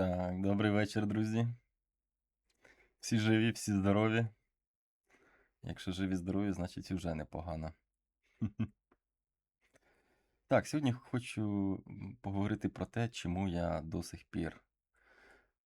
Так, добрий вечір, друзі. Всі живі, всі здорові. Якщо живі, здорові, значить вже непогано. Так, сьогодні хочу поговорити про те, чому я до сих пір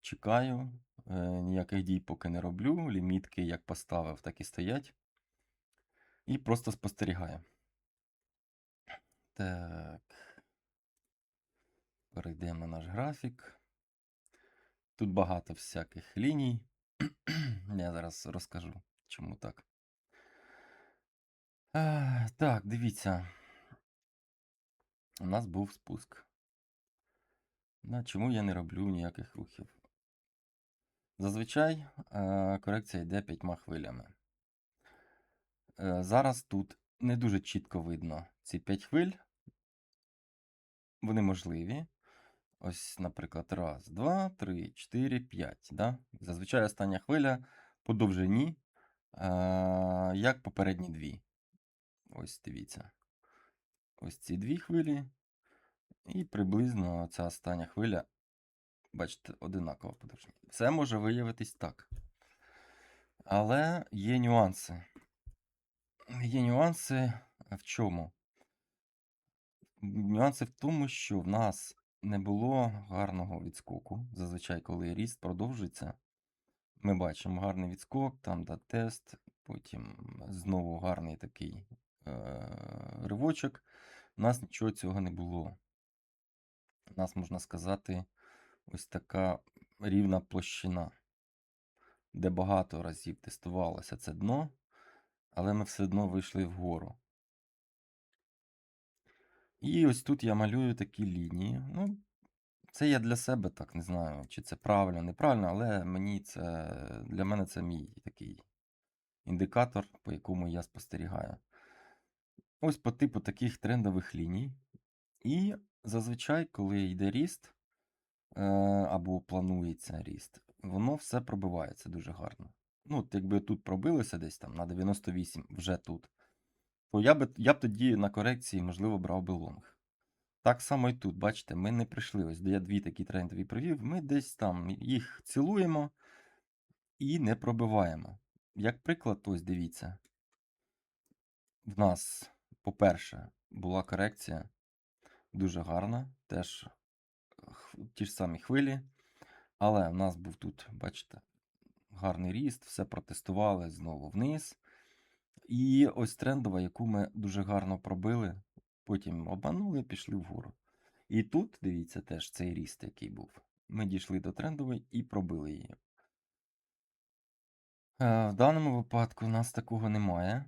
чекаю, е, ніяких дій поки не роблю, лімітки як поставив, так і стоять. І просто спостерігаю. Так. Перейдемо на наш графік. Тут багато всяких ліній. Я зараз розкажу, чому так. Е, Так, дивіться. У нас був спуск. На чому я не роблю ніяких рухів? Зазвичай е, корекція йде п'ятьма хвилями. Е, Зараз тут не дуже чітко видно ці 5 хвиль. Вони можливі. Ось, наприклад, раз, два, три, чотири, п'ять. Да? Зазвичай остання хвиля по довжині, е, як попередні дві. Ось дивіться. Ось ці дві хвилі. І приблизно ця остання хвиля, бачите, одинакова по довжині. Все може виявитись так. Але є нюанси. Є нюанси в чому? Нюанси в тому, що в нас не було гарного відскоку. Зазвичай, коли ріст продовжується, ми бачимо гарний відскок, там да тест, потім знову гарний такий е- ривочок. У нас нічого цього не було. У нас, можна сказати, ось така рівна площина, де багато разів тестувалося це дно, але ми все одно вийшли вгору. І ось тут я малюю такі лінії. Ну, це я для себе так не знаю, чи це правильно, неправильно, але мені це, для мене це мій такий індикатор, по якому я спостерігаю. Ось по типу таких трендових ліній. І зазвичай, коли йде ріст, е, або планується ріст, воно все пробивається дуже гарно. Ну, от якби тут пробилося десь там на 98 вже тут, то я б, я б тоді на корекції, можливо, брав би лонг. Так само і тут, бачите, ми не прийшли. Ось де я дві такі трендові провів, ми десь там їх цілуємо і не пробиваємо. Як приклад, ось дивіться. В нас, по-перше, була корекція дуже гарна, теж ті ж самі хвилі. Але в нас був тут, бачите, гарний ріст, все протестували знову вниз. І ось трендова, яку ми дуже гарно пробили, потім обманули, пішли вгору. І тут, дивіться, теж цей ріст, який був. Ми дійшли до трендової і пробили її. Е, В даному випадку у нас такого немає.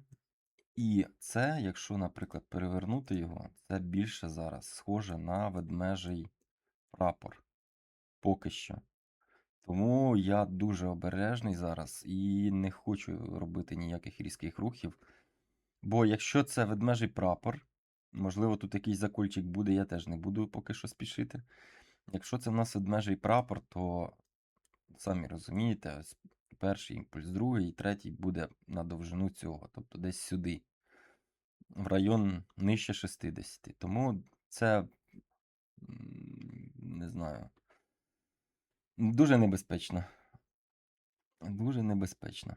І це, якщо, наприклад, перевернути його, це більше зараз схоже на ведмежий прапор. Поки що. Тому я дуже обережний зараз і не хочу робити ніяких різких рухів. Бо якщо це ведмежий прапор, можливо, тут якийсь закольчик буде, я теж не буду поки що спішити. Якщо це в нас ведмежий прапор, то самі розумієте, ось перший імпульс, другий, і третій буде на довжину цього, тобто десь сюди, в район нижче 60. Тому це не знаю. Дуже небезпечно. Дуже небезпечно.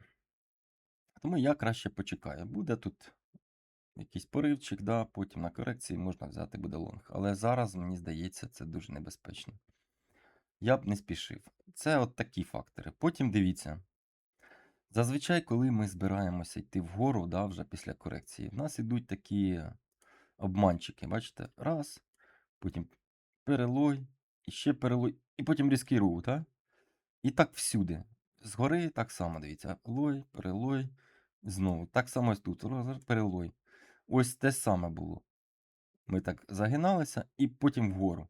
Тому я краще почекаю. Буде тут якийсь поривчик, да, потім на корекції можна взяти буде лонг. Але зараз, мені здається, це дуже небезпечно. Я б не спішив. Це от такі фактори. Потім дивіться. Зазвичай, коли ми збираємося йти вгору, да, вже після корекції, в нас ідуть такі обманчики. Бачите? Раз, потім перелой, і ще перелой, і потім різкий рух, так? І так всюди. Згори так само, дивіться. Лой, перелой, знову. Так само тут. Перелой. Ось те саме було. Ми так загиналися і потім вгору.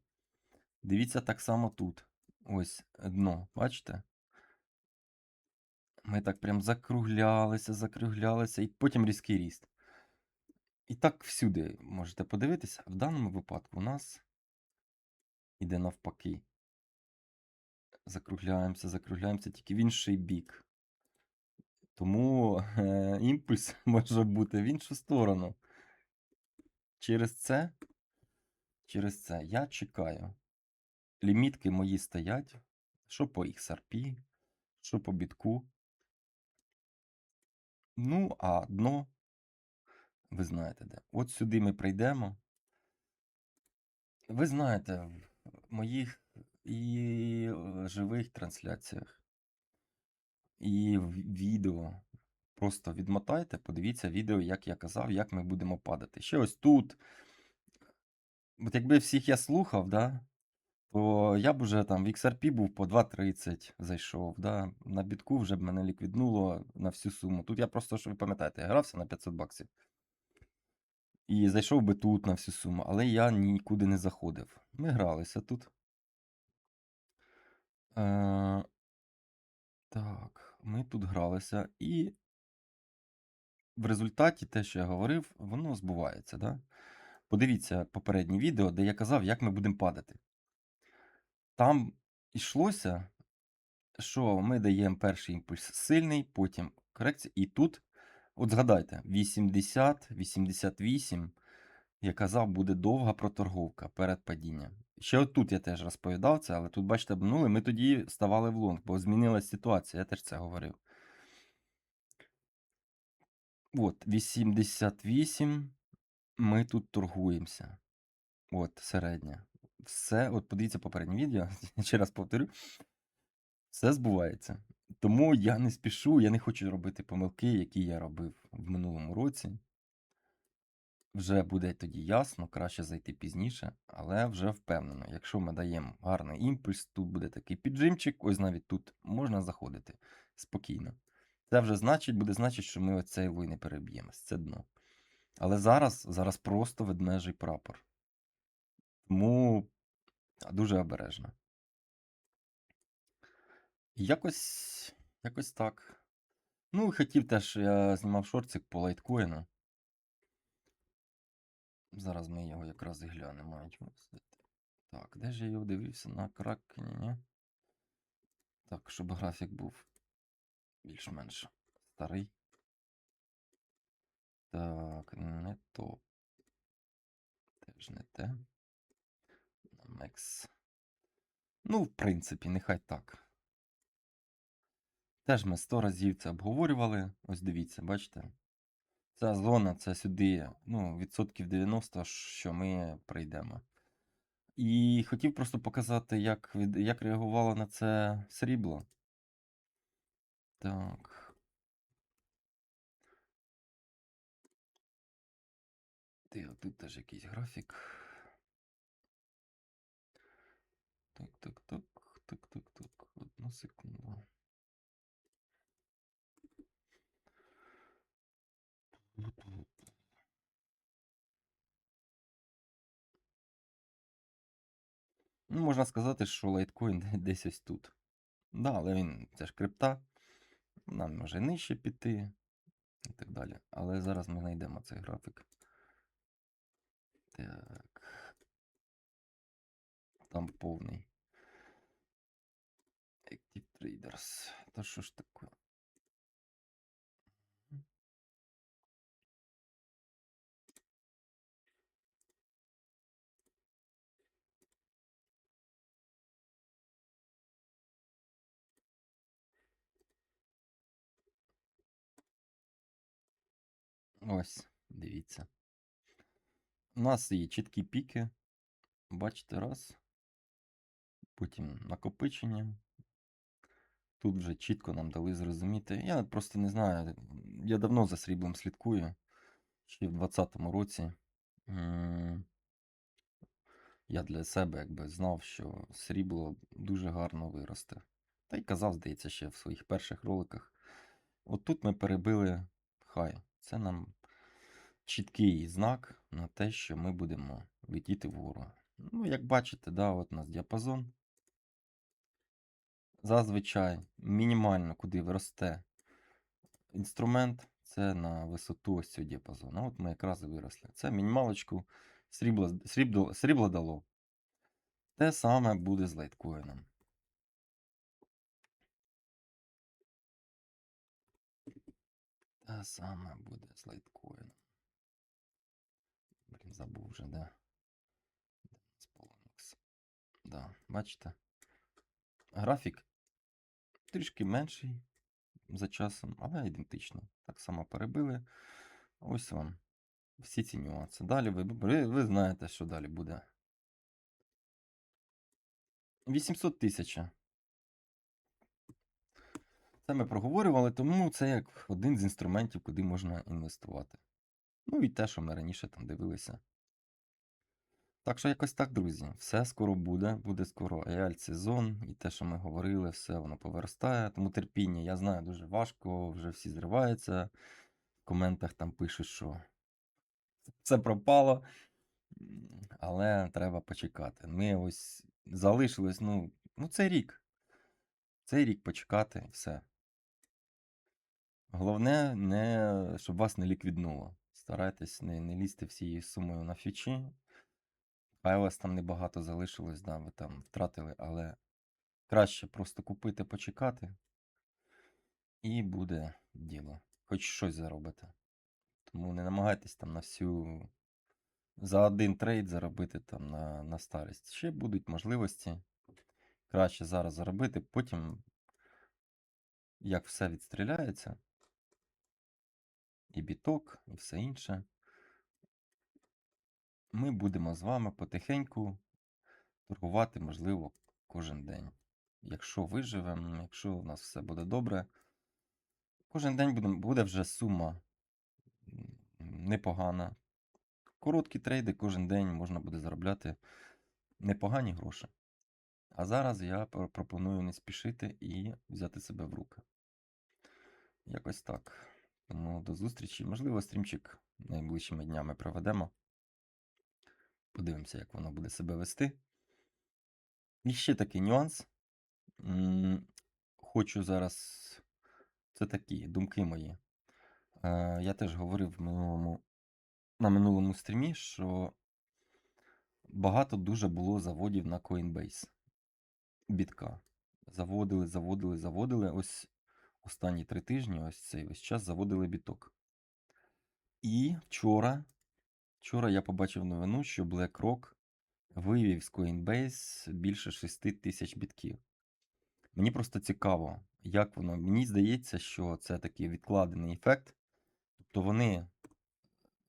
Дивіться так само тут. Ось дно, бачите? Ми так прям закруглялися, закруглялися, і потім різкий ріст. І так всюди можете подивитися. В даному випадку у нас іде навпаки. Закругляємося, закругляємося тільки в інший бік. Тому е, імпульс може бути в іншу сторону. Через це, через це я чекаю. Лімітки мої стоять. Що по XRP, що по бітку. Ну, а дно, ви знаєте де. От сюди ми прийдемо. Ви знаєте, моїх і е, живих трансляціях, і відео. Просто відмотайте, подивіться відео, як я казав, як ми будемо падати. Ще ось тут. От якби всіх я слухав, да, то я б уже там в XRP був по 2.30 зайшов. Да, На бітку вже б мене ліквіднуло на всю суму. Тут я просто, що ви пам'ятаєте, я грався на 500 баксів. І зайшов би тут на всю суму, але я нікуди не заходив. Ми гралися тут. Е, так, ми тут гралися, і в результаті те, що я говорив, воно збувається. Да? Подивіться попереднє відео, де я казав, як ми будемо падати. Там йшлося, що ми даємо перший імпульс сильний, потім корекція. І тут, от згадайте, 80, 88, я казав, буде довга проторговка перед падінням. Ще отут я теж розповідав це, але тут, бачите, обнули, ми тоді ставали в лонг, бо змінилася ситуація, я теж це говорив. От, 88, ми тут торгуємося. От, середня. Все, от подивіться попереднє відео, ще раз повторю. Все збувається. Тому я не спішу, я не хочу робити помилки, які я робив в минулому році. Вже буде тоді ясно, краще зайти пізніше, але вже впевнено, якщо ми даємо гарний імпульс, тут буде такий піджимчик, ось навіть тут можна заходити спокійно. Це вже значить, буде значить, що ми оцей лой не переб'ємось, це дно. Але зараз, зараз просто ведмежий прапор. Тому дуже обережно. Якось, якось так. Ну, хотів теж, я знімав шортик по лайткоїну. Зараз ми його якраз і глянемо. Так, де ж я його дивився? На кракені, ні? Так, щоб графік був більш-менш старий. Так, не то. Теж не те. Мекс. Ну, в принципі, нехай так. Теж ми 100 разів це обговорювали. Ось дивіться, бачите? Ця зона це сюди, ну, відсотків 90, що ми прийдемо. І хотів просто показати, як, від, як реагувало на це срібло. Так. Ти, тут теж якийсь графік. Так, так, так, так, так, так. Одну секунду. Ну, можна сказати, що лайткоін десь ось тут. Да, але він це ж крипта. Нам може нижче піти і так далі. Але зараз ми знайдемо цей графік. Так. Там повний. Active Traders. Та що ж таке? Ось, дивіться. У нас є чіткі піки. Бачите, раз. Потім накопичення. Тут вже чітко нам дали зрозуміти. Я просто не знаю. Я давно за сріблом слідкую. Ще в 2020 році. Я для себе якби знав, що срібло дуже гарно виросте. Та й казав, здається, ще в своїх перших роликах. От тут ми перебили хай. Це нам чіткий знак на те, що ми будемо летіти вгору. Ну, як бачите, да, от у нас діапазон. Зазвичай мінімально, куди росте інструмент, це на висоту ось цього діапазону. От ми якраз і виросли. Це мінімалочку срібло, срібло, срібло дало. Те саме буде з лайткоїном. Те саме буде з лайткоїном. Забув вже, де. Да, бачите? Графік трішки менший за часом, але ідентичний. Так само перебили. Ось вам всі ці нюанси. Далі ви, ви знаєте, що далі буде. 800 тисяч. Це ми проговорювали, тому це як один з інструментів, куди можна інвестувати. Ну і те, що ми раніше там дивилися. Так що якось так, друзі. Все скоро буде. Буде скоро AI сезон, і те, що ми говорили, все воно поверстає. Тому терпіння, я знаю, дуже важко, вже всі зриваються. В коментах там пишуть, що все пропало. Але треба почекати. Ми ось залишилось, ну, ну цей рік. Цей рік почекати все. Головне, не, щоб вас не ліквіднуло. Старайтесь не, не лізти всією сумою на фічі. Хай у вас там небагато залишилось, да, ви там втратили, але краще просто купити, почекати, і буде діло. Хоч щось заробите. Тому не намагайтесь там на всю. За один трейд заробити там на, на старість. Ще будуть можливості. Краще зараз заробити, потім, як все відстріляється, і біток, і все інше. Ми будемо з вами потихеньку торгувати, можливо, кожен день. Якщо виживемо, якщо у нас все буде добре, кожен день буде, буде вже сума непогана. Короткі трейди кожен день можна буде заробляти непогані гроші. А зараз я пропоную не спішити і взяти себе в руки. Якось так. Тому до зустрічі. Можливо, стрімчик найближчими днями проведемо. Подивимося, як воно буде себе вести. І ще такий нюанс. Хочу зараз. Це такі думки мої. Е, Я теж говорив в минулому, на минулому стрімі, що багато дуже було заводів на Coinbase. Бітка. Заводили, заводили, заводили. Ось останні три тижні, ось цей весь час заводили біток. І вчора, вчора я побачив новину, що BlackRock вивів з Coinbase більше 6 тисяч бітків. Мені просто цікаво, як воно. Мені здається, що це такий відкладений ефект. Тобто вони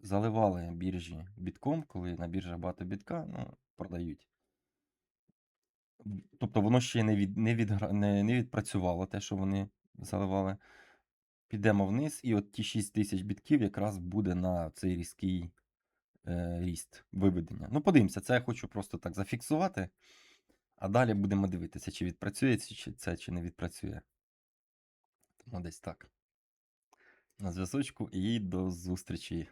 заливали біржі бітком, коли на біржах багато бітка, ну, продають. Тобто воно ще не, від, не, відгра, не, не відпрацювало те, що вони заливали. Підемо вниз, і от ті 6 тисяч бітків якраз буде на цей різкий е, ріст виведення. Ну, подивимося, це я хочу просто так зафіксувати. А далі будемо дивитися, чи відпрацює чи це, чи не відпрацює. Тому десь так. На зв'язочку і до зустрічі.